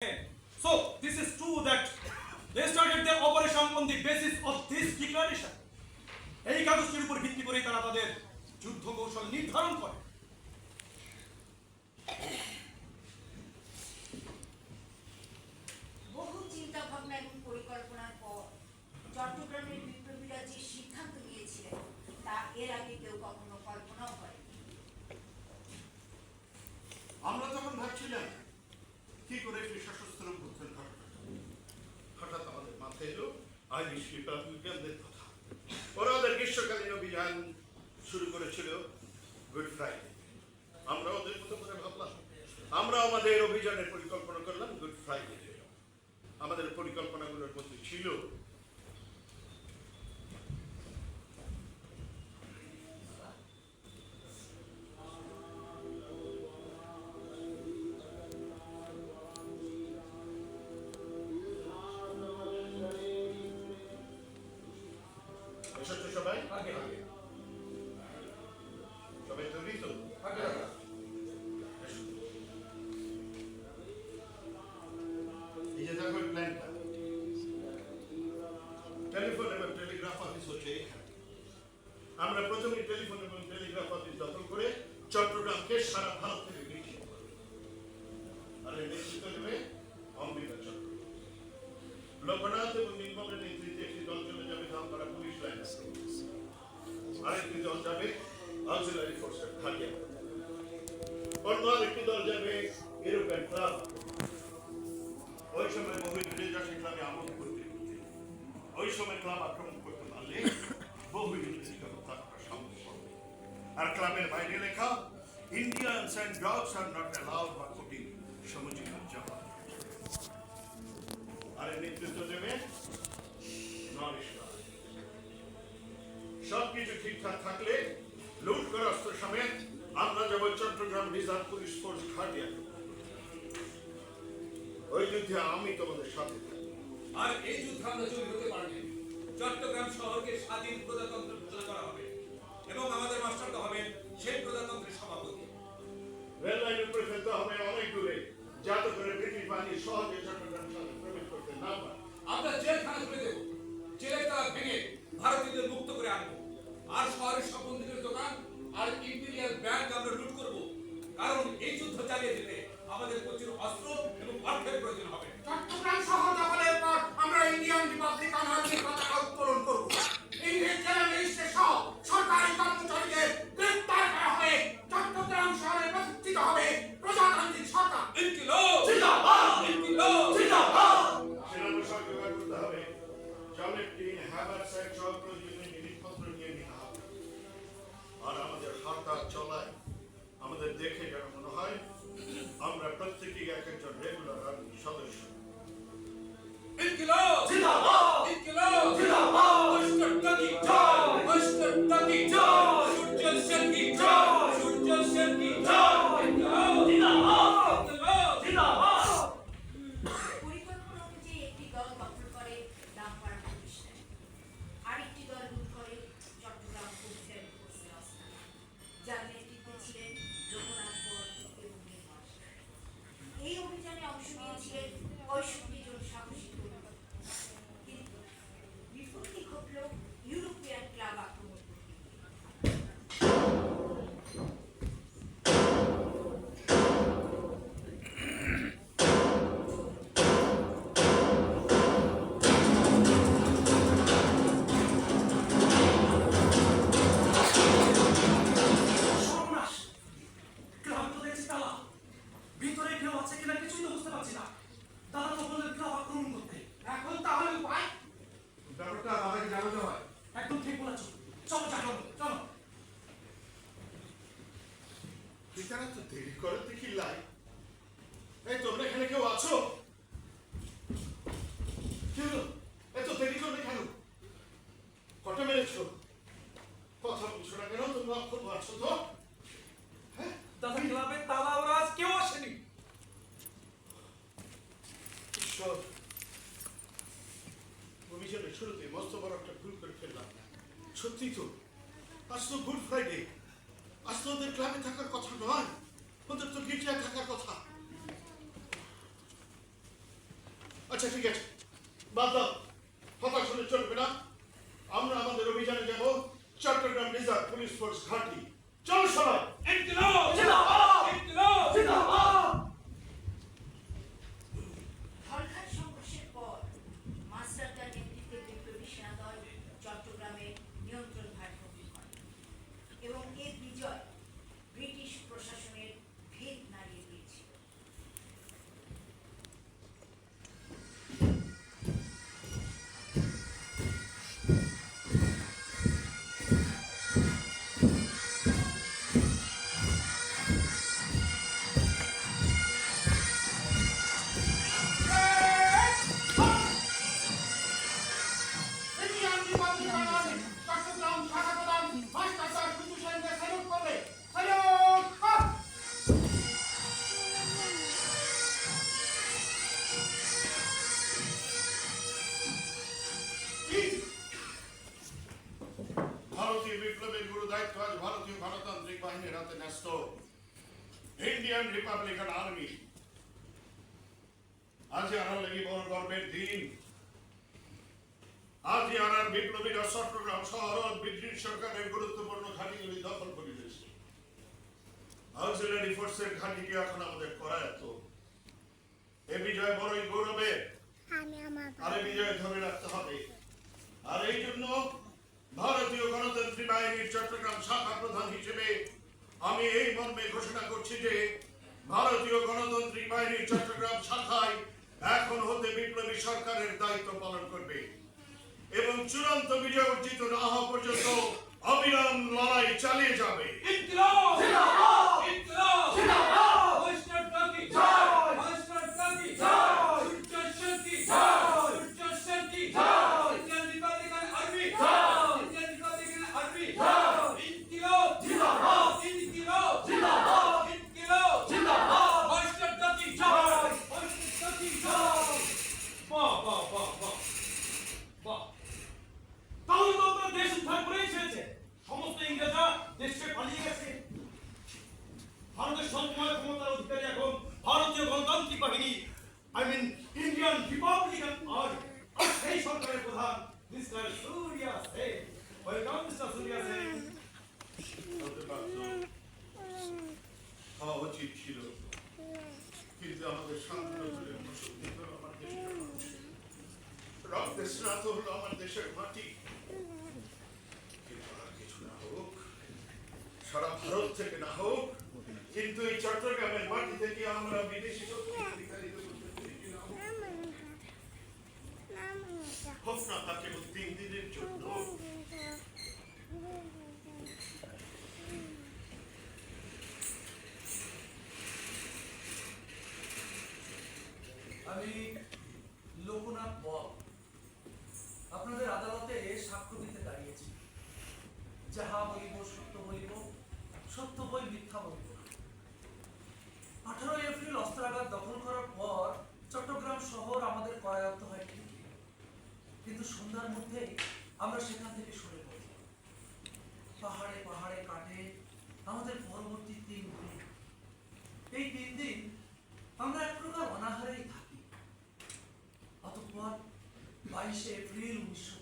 So, this is true that they started their operation on the basis of this declaration. এই কাগজটির উপর ভিত্তি করে তারা তাদের যুদ্ধ কৌশল নির্ধারণ করে বহু চিন্তা ভাবনা এবং পরিকল্পনার পর চট্টগ্রামের বিপ্লবীরা যে সিদ্ধান্ত নিয়েছিলেন তা এর আগে কেউ কখনো কল্পনাও করেনি আমরা তখন ভাবছিলাম কি করে একটি সশস্ত্র বুদ্ধের ঘটনা হঠাৎ আমাদের মাথায় এলো আইরিশ রিপাবলিকানদের কথা। ওরা ওদের গ্রীষ্মকালীন অভিযান শুরু করেছিল গুড ফ্রাইডে। আমরা ওদের মতো করে ভাবলাম। আমরা আমাদের অভিযানের পরিকল্পনা করলাম গুড ফ্রাইডে। আমাদের পরিকল্পনাগুলোর মধ্যে ছিল আমরা প্রথমে টেলিফোন এবং টেলিগ্রাফ অফিস দখল করে চট্টগ্রামকে সারা ভারত থেকে নিশ্চিত করব আর এর নেতৃত্ব নেবে অমৃতা চট্টগ্রাম লোকনাথ এবং নির্মলের নেতৃত্বে একটি দল চলে যাবে ধামপাড়া পুলিশ লাইন আরেকটি দল যাবে অক্সিলারি ফোর্সের খালিয়া অন্য আরেকটি দল যাবে ইউরোপিয়ান ক্লাব ওই সময় বহু ইংরেজরা ক্লাবে আমল করতে করতে। ওই সময় ক্লাব আক্রমণ করতে পারলে বহু আর ক্লাবের বাইরে লেখা Indians and dogs are not allowed বা কোটিং সমুচিত জবাব। আর নেতৃত্ব দেবে? নরেশ রায়। সবকিছু ঠিকঠাক থাকলে লুট করা অস্ত্র সমেত আমরা যাব চট্টগ্রাম রিজার্ভ পুলিশ ফোর্স খাটিয়া ওই যুদ্ধে আমি তোমাদের সাথে আর এই যুদ্ধে আমরা জয়ী হতে পারলে চট্টগ্রাম শহরকে স্বাধীন প্রজাতন্ত্র ঘোষণা করা হবে। এবং আমাদের মাস্টারটা হবেন সেই প্রজাতন্ত্রের সভাপতি। রেল লাইনের উপরে ফেলতে হবে অনেক দূরে। যাতে করে ব্রিটিশ বাহিনী সহজে চট্টগ্রাম শহরে প্রবেশ করতে না পারে। আমরা জেলখানা খুলে দেব। জেলের তালা ভেঙে ভারতীয়দের মুক্ত করে আনব। আর শহরের সব দোকান আর ইম্পেরিয়াল ব্যাংক আমরা লুট করব। কারণ এই যুদ্ধ চালিয়ে যেতে আমাদের প্রচুর অস্ত্র এবং অর্থের প্রয়োজন হবে। সেট প্রয়োজনীয় জিনিসপত্র নিয়ে নিতে হবে। আর আমাদের হাঁটা চলায় আমাদের দেখে যেন মনে হয় আমরা প্রত্যেকেই এক একজন রেগুলার সদস্য। ইনকিলাব! জিন্দাবাদ! ঠিকানা তো দেরি করে দেখি লাই। এই তোমরা এখানে কেউ আছো? এত দেরি করলে কেন? কটা মেরেছো? কথা না কেন? তোমরা আছো তো? হ্যাঁ? দাদা ক্লাবের তালা ওরা আজ কেউ আসেনি? ঈশ্বর অভিযানের শুরুতে মস্ত বড় একটা ভুল করে ফেললাম সত্যি তো আজ তো গুড ফ্রাইডে। ওদের ক্লাবে থাকার কথা নয়, ওদের তো গির্জায় থাকার কথা। আচ্ছা ঠিক আছে। বাদ দাও। হতাশ হলে চলবে না। আমরা আমাদের অভিযানে যাব চট্টগ্রাম রিজার্ভ পুলিশ ফোর্স ঘাটি। চলো সবাই ভারতীয় বিপ্লবের গুরু দায়িত্ব আজ ভারতীয় গণতান্ত্রিক বাহিনীর হাতে ন্যস্ত। Indian republican army. আজ আনার লাগি বড় গর্বের দিন। আজ বিপ্লবীরা চট্টগ্রাম শহর ব্রিটিশ সরকারের গুরুত্বপূর্ণ ঘাঁটিগুলি দখল করে দিয়েছে। অক্সিলারি ফোর্সের ঘাঁটিটি এখন আমাদের করায়ত্ত এ বিজয় বড়ই গৌরবের। আর বিজয় ধরে রাখতে হবে। আর এই জন্য ভারতীয় গণতন্ত্রী বাহিনীর চট্টগ্রাম শাখা প্রধান হিসেবে আমি এই মর্মে ঘোষণা করছি যে ভারতীয় গণতান্ত্রিক বাহিনীর চট্টগ্রাম শাখায় এখন হতে বিপ্লবী সরকারের দায়িত্ব পালন করবে। এবং চূড়ান্ত বিজয় অর্জিত না হওয়া পর্যন্ত অবিরাম লড়াই চালিয়ে যাবে বাহ বাহ বাহ বাহ বাহ তাহলে তো আপনার দেশ উদ্ধার করেই ছেড়েছে সমস্ত ইংরেজরা দেশ ছেড়ে পালিয়ে গেছে ভারতের সবসময় ক্ষমতার অধিকারী এখন ভারতীয় গণতান্ত্রিক বাহিনী I mean Indian republican army আর সেই সরকারের প্রধান mister Surya Sen welcome mister Surya Sen হতে পারত হওয়া উচিত ছিল কিন্তু আমাদের শান্তনগরের মুসলিম হলো আমার দেশের মানুষ। রক্তে স্নাত হলো আমার দেশের মাটি না হোক সারা ভারত থেকে না হোক, কিন্তু এই চট্টগ্রামের মাটি থেকে আমরা বিদেশি শক্তিকে বিতাড়িত করতে পেরেছি না হোক। হোক না তা কেবল তিন দিনের জন্য আমি লোকনাথ বল আপনাদের আদালতে সাক্ষ্য দিতে দাঁড়িয়েছি যাহা বলিব, সত্য বলিব, সত্য বই মিথ্যা বলিব আঠারোই এপ্রিল অস্ত্রাগার দখল করার পর চট্টগ্রাম শহর আমাদের করায়ত্ত হয় ঠিকই। কিন্তু সন্ধ্যার মধ্যেই আমরা সেখান থেকে সরে পড়ি। পাহাড়ে পাহাড়ে কাটে আমাদের পরবর্তী তিন দিন। এই তিন দিন আমরা এক প্রকার অনাহারেই থাকি। অতঃপর বাইশে এপ্রিল উনিশশো